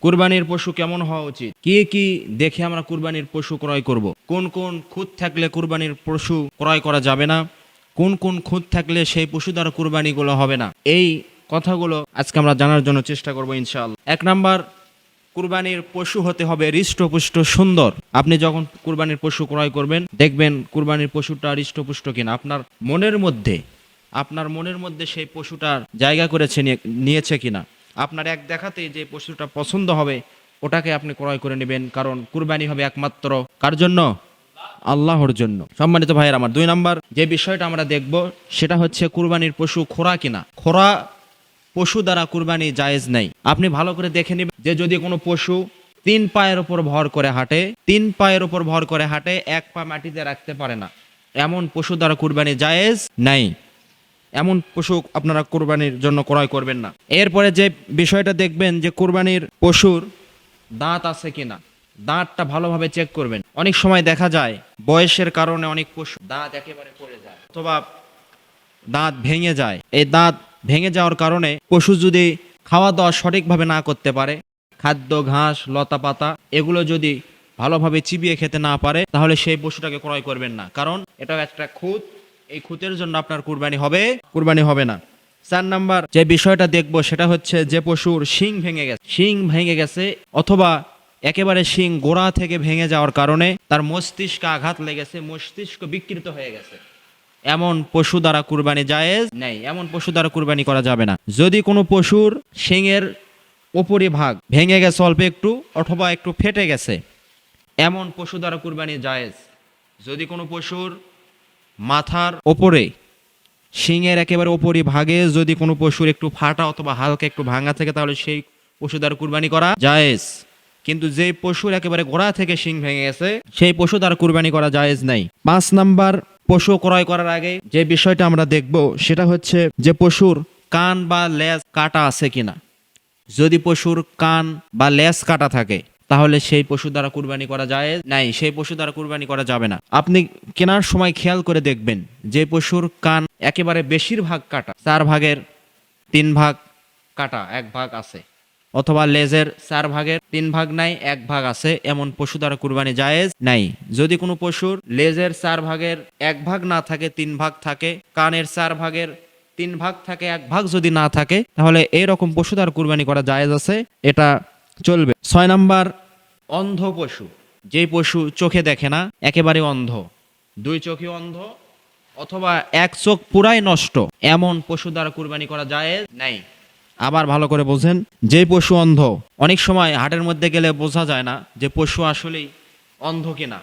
কুরবানির পশু কেমন হওয়া উচিত? কি কি দেখে আমরা কুরবানির পশু ক্রয় করব। কোন কোন খুঁত থাকলে কুরবানির পশু ক্রয় করা যাবে না? কোন কোন খুঁত থাকলে সেই পশু দ্বারা কুরবানিগুলো হবে না? এই কথাগুলো আজকে আমরা জানার জন্য চেষ্টা করব ইনশাআল্লাহ। এক নাম্বার, কুরবানির পশু হতে হবে হৃষ্টপুষ্ট সুন্দর। আপনি যখন কুরবানির পশু ক্রয় করবেন, দেখবেন কুরবানির পশুটা হৃষ্টপুষ্ট কিনা। আপনার মনের মধ্যে, আপনার মনের মধ্যে সেই পশুটার জায়গা করেছে, নিয়ে- নিয়েছে কিনা। আপনার এক দেখাতে যে পশুটা পছন্দ হবে, ওটাকে আপনি ক্রয় করে নেবেন, কারণ কুরবানি হবে একমাত্র কার জন্য? আল্লাহর জন্য। সম্মানিত ভাইয়ের, আমার দুই নাম্বার যে বিষয়টা আমরা দেখব, সেটা হচ্ছে কুরবানির পশু খোরা কিনা। খোরা পশু দ্বারা কুরবানি জায়েজ নেই। আপনি ভালো করে দেখে নেবেন যে যদি কোনো পশু তিন পায়ের উপর ভর করে হাঁটে, তিন পায়ের উপর ভর করে হাঁটে, এক পা মাটিতে রাখতে পারে না। এমন পশু দ্বারা কুরবানি জায়েজ নাই। এমন পশু আপনারা কোরবানির জন্য ক্রয় করবেন না। এরপরে যে বিষয়টা দেখবেন যে কোরবানির পশুর দাঁত আছে কিনা, দাঁতটা ভালোভাবে চেক করবেন। অনেক সময় দেখা যায় বয়সের কারণে অনেক পশু দাঁত একেবারে পড়ে যায় অথবা দাঁত ভেঙে যায়। এই দাঁত ভেঙে যাওয়ার কারণে পশু যদি খাওয়া দাওয়া সঠিকভাবে না করতে পারে, খাদ্য, ঘাস লতা পাতা এগুলো যদি ভালোভাবে চিবিয়ে খেতে না পারে, তাহলে সেই পশুটাকে ক্রয় করবেন না। কারণ এটাও একটা খুঁত এই খুঁতের জন্য আপনার কুরবানি হবে কুরবানি হবে না। চার নাম্বার যে বিষয়টা দেখব সেটা হচ্ছে যে পশুর শিং ভেঙে গেছে। শিং ভেঙে গেছে অথবা একেবারে শিং গোড়া থেকে ভেঙে যাওয়ার কারণে তার মস্তিষ্কে আঘাত লেগেছে, মস্তিষ্ক বিকৃত হয়ে গেছে। এমন পশু দ্বারা কুরবানি জায়েজ নেই, এমন পশু দ্বারা কুরবানি করা যাবে না। যদি কোনো পশুর শিংয়ের ভাগ ভেঙে গেছে অল্প একটু অথবা একটু ফেটে গেছে, এমন পশু দ্বারা কুরবানি জায়েজ। যদি কোনো পশুর মাথার ওপরে শিংয়ের একেবারে ওপরি ভাগে, যদি কোনো পশুর একটু ফাটা অথবা হালকা একটু ভাঙা থাকে, তাহলে সেই পশু দ্বারা কুরবানি করা জায়েজ। কিন্তু যে পশুর একেবারে গোড়া থেকে শিং ভেঙে গেছে, সেই পশু দ্বারা কুরবানি করা জায়েজ নাই। পাঁচ নাম্বার পশু ক্রয় করার আগে যে বিষয়টা আমরা দেখব, সেটা হচ্ছে যে পশুর কান বা লেজ কাটা আছে কিনা। যদি পশুর কান বা লেজ কাটা থাকে তাহলে সেই পশু দ্বারা কুরবানি করা যায় নাই, সেই পশু দ্বারা কুরবানি করা যাবে না। আপনি কেনার সময় খেয়াল করে দেখবেন, যে পশুর কান একেবারে বেশিরভাগ কাটা, চার ভাগের তিন ভাগ কাটা, এক ভাগ আছে। অথবা লেজের চার ভাগের তিন ভাগ নাই, এক ভাগ আছে, এমন পশু দ্বারা কুরবানি জায়েজ নাই। যদি কোনো পশুর লেজের চার ভাগের এক ভাগ না থাকে, তিন ভাগ থাকে, কানের চার ভাগের তিন ভাগ থাকে, এক ভাগ যদি না থাকে, তাহলে এইরকম পশু দ্বারা কুরবানি করা জায়েজ আছে। এটা চলবে। ছয় নাম্বার, অন্ধ পশু। যেই পশু চোখে দেখে না, একেবারে অন্ধ। দুই চোখে অন্ধ, অথবা এক চোখ পুরাই নষ্ট। এমন পশু দ্বারা কুরবানি করা যায় নাই। আবার ভালো করে বোঝেন, যে পশু অন্ধ, অনেক সময় হাটের মধ্যে গেলে বোঝা যায় না যে পশু আসলেই অন্ধ কিনা।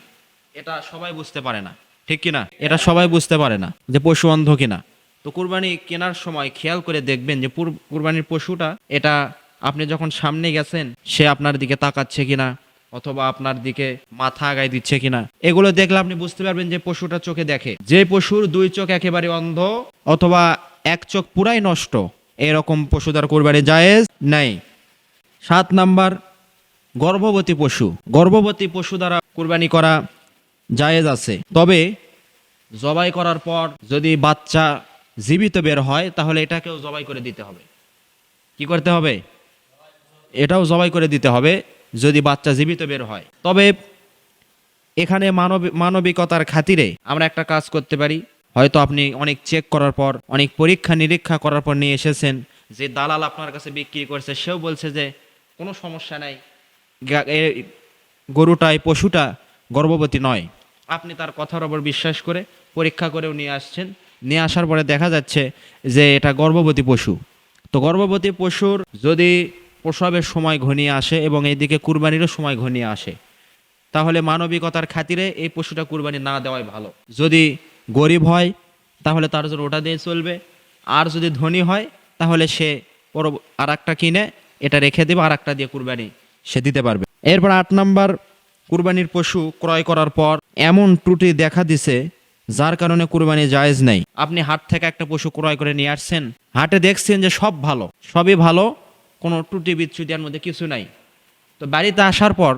এটা সবাই বুঝতে পারে না। ঠিক কিনা? এটা সবাই বুঝতে পারে না যে পশু অন্ধ কিনা। তো কুরবানি কেনার সময় খেয়াল করে দেখবেন যে কুরবানির পশুটা এটা আপনি যখন সামনে গেছেন, সে আপনার দিকে তাকাচ্ছে কিনা? অথবা আপনার দিকে মাথা আগায় দিচ্ছে কিনা? এগুলো দেখলে আপনি বুঝতে পারবেন যে পশুটা চোখে দেখে। যে পশুর দুই চোখ একেবারে অন্ধ, অথবা এক চোখ পুরাই নষ্ট, এরকম পশু দ্বারা কোরবানি জায়েজ নাই। সাত নাম্বার, গর্ভবতী পশু। গর্ভবতী পশু দ্বারা কুরবানি করা জায়েজ আছে। তবে জবাই করার পর যদি বাচ্চা জীবিত বের হয়, তাহলে এটাকেও জবাই করে দিতে হবে। কি করতে হবে? এটাও জবাই করে দিতে হবে যদি বাচ্চা জীবিত বের হয়। তবে এখানে মানব, মানবিকতার খাতিরে আমরা একটা কাজ করতে পারি। হয়তো আপনি অনেক চেক করার পর, অনেক পরীক্ষা নিরীক্ষা করার পর নিয়ে এসেছেন, যে দালাল আপনার কাছে বিক্রি করছে, সেও বলছে যে কোনো সমস্যা নাই, গা- এ পশুটা গর্ভবতী নয়। আপনি তার কথার ওপর বিশ্বাস করে পরীক্ষা করেও নিয়ে আসছেন। নিয়ে আসার পরে দেখা যাচ্ছে যে এটা গর্ভবতী পশু। তো গর্ভবতী পশুর যদি প্রসবের সময় ঘনিয়ে আসে এবং এইদিকে কুরবানিরও সময় ঘনিয়ে আসে। তাহলে মানবিকতার খাতিরে এই পশুটা কুরবানি না দেওয়াই ভালো। যদি গরিব হয়, তাহলে তার জন্য ওটা দিয়ে চলবে। আর যদি ধনী হয়, তাহলে সে পর আর একটা কিনে, এটা রেখে দেবে আর একটা দিয়ে কুরবানি সে দিতে পারবে। এরপর আট নাম্বার, কুরবানির পশু ক্রয় করার পর এমন ত্রুটি দেখা দিছে, যার কারণে কুরবানি জায়েজ নেই। আপনি হাট থেকে একটা পশু ক্রয় করে নিয়ে আসছেন, হাটে দেখছেন যে সব ভালো, সবই ভালো কোনো ত্রুটি বিচ্ছুটির মধ্যে কিছু নাই। তো বাড়িতে আসার পর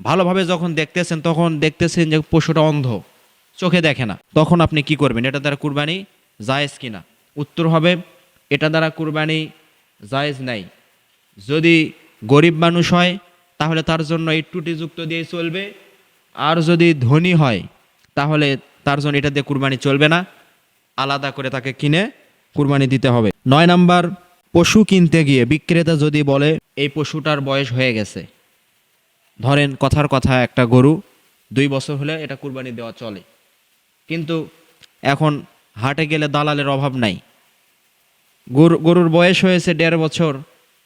ভালোভাবে যখন দেখতেছেন, তখন দেখতেছেন যে পশুটা অন্ধ, চোখে দেখে না। তখন আপনি কি করবেন? এটা দ্বারা কুরবানি জায়েজ কিনা? উত্তর হবে, এটা দ্বারা কুরবানি জায়েজ নাই। যদি গরিব মানুষ হয়, তাহলে তার জন্য এই ত্রুটিযুক্ত দিয়ে চলবে। আর যদি ধনী হয়, তাহলে তার জন্য এটা দিয়ে কুরবানি চলবে না। আলাদা করে তাকে কিনে কুরবানি দিতে হবে। নয় নাম্বার পশু কিনতে গিয়ে বিক্রেতা যদি বলে, এই পশুটার বয়স হয়ে গেছে। ধরেন কথার কথা, একটা গরু দুই বছর হলে এটা কুরবানি দেওয়া চলে। কিন্তু এখন হাটে গেলে দালালের অভাব নাই। গরু, গরুর বয়স হয়েছে দেড় বছর,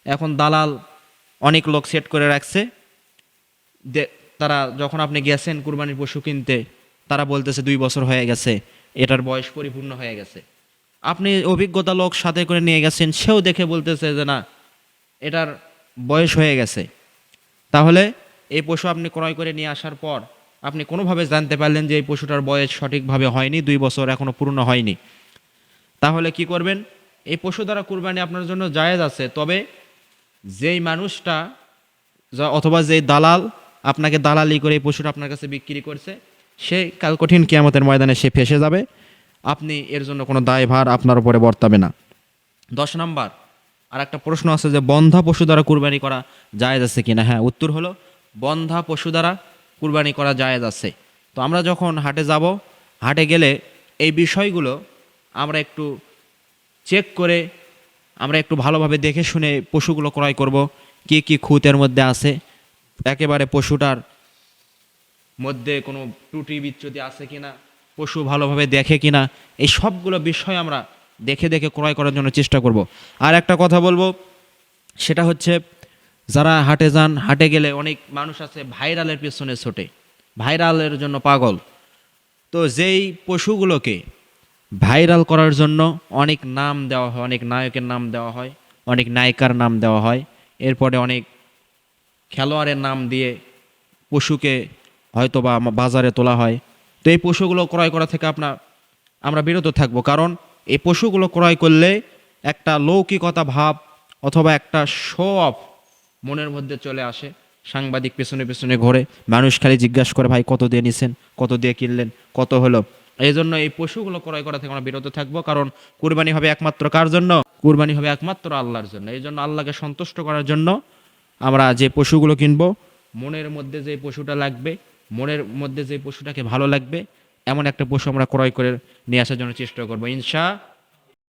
এখন দালাল অনেক লোক সেট করে রাখছে। তারা যখন আপনি গেছেন কুরবানির পশু কিনতে, তারা বলতেছে দুই বছর হয়ে গেছে, এটার বয়স পরিপূর্ণ হয়ে গেছে। আপনি অভিজ্ঞতা লোক সাথে করে নিয়ে গেছেন, সেও দেখে বলতেছে যে না, এটার বয়স হয়ে গেছে। তাহলে এই পশু আপনি ক্রয় করে নিয়ে আসার পর আপনি কোনোভাবে জানতে পারলেন যে এই পশুটার বয়স সঠিকভাবে হয়নি, দুই বছর এখনও পূর্ণ হয়নি। তাহলে কি করবেন? এই পশু দ্বারা কুরবানি আপনার জন্য জায়েজ আছে, তবে যেই মানুষটা যা- অথবা যেই দালাল আপনাকে দালালি করে এই পশুটা আপনার কাছে বিক্রি করছে, সে কাল কঠিন কিয়ামতের ময়দানে সে ফেসে যাবে। আপনি এর জন্য কোনো দায়ভার আপনার উপরে বর্তাবে না। দশ নাম্বার আর একটা প্রশ্ন আছে যে, বন্ধা পশু দ্বারা কুরবানি করা জায়েজ আছে কিনা? হ্যাঁ উত্তর হলো, বন্ধা পশু দ্বারা কুরবানি করা জায়েজ আছে। তো আমরা যখন হাটে যাব, হাটে গেলে এই বিষয়গুলো আমরা একটু চেক করে, আমরা একটু ভালোভাবে দেখে শুনে পশুগুলো ক্রয় করব, কি কি খুঁতের মধ্যে আছে। একেবারে পশুটার মধ্যে কোনো ত্রুটি বিচ্যুতি আছে কিনা? পশু ভালোভাবে দেখে কিনা, এই সবগুলো বিষয় আমরা দেখে দেখে ক্রয় করার জন্য চেষ্টা করব। আর একটা কথা বলব, সেটা হচ্ছে যারা হাটে যান, হাটে গেলে অনেক মানুষ আছে ভাইরালের পেছনে ছোটে, ভাইরালের জন্য পাগল। তো যেই পশুগুলোকে ভাইরাল করার জন্য অনেক নাম দেওয়া হয়, অনেক নায়কের নাম দেওয়া হয়, অনেক নায়িকার নাম দেওয়া হয়, এরপরে অনেক খেলোয়াড়ের নাম দিয়ে পশুকে হয়তো বা বাজারে তোলা হয় তো এই পশুগুলো ক্রয় করা থেকে আপনার আমরা বিরত থাকব। কারণ এই পশুগুলো ক্রয় করলে একটা লৌকিকতা ভাব অথবা একটা শো অফ মনের মধ্যে চলে আসে। সাংবাদিক পেছনে পেছনে ঘোরে। মানুষ খালি জিজ্ঞাসা করে, ভাই, কত দিয়ে নিছেন? কত দিয়ে কিনলেন? কত হলো? এই জন্য এই পশুগুলো ক্রয় করা থেকে আমরা বিরত থাকব। কারণ কুরবানি হবে একমাত্র কার জন্য? কুরবানি হবে একমাত্র আল্লাহর জন্য। এই জন্য আল্লাহকে সন্তুষ্ট করার জন্য আমরা যে পশুগুলো কিনবো, মনের মধ্যে যে পশুটা লাগবে মনের মধ্যে যে পশুটাকে ভালো লাগবে, এমন একটা পশু আমরা ক্রয় করে নিয়ে আসার জন্য চেষ্টা করব। ইনশা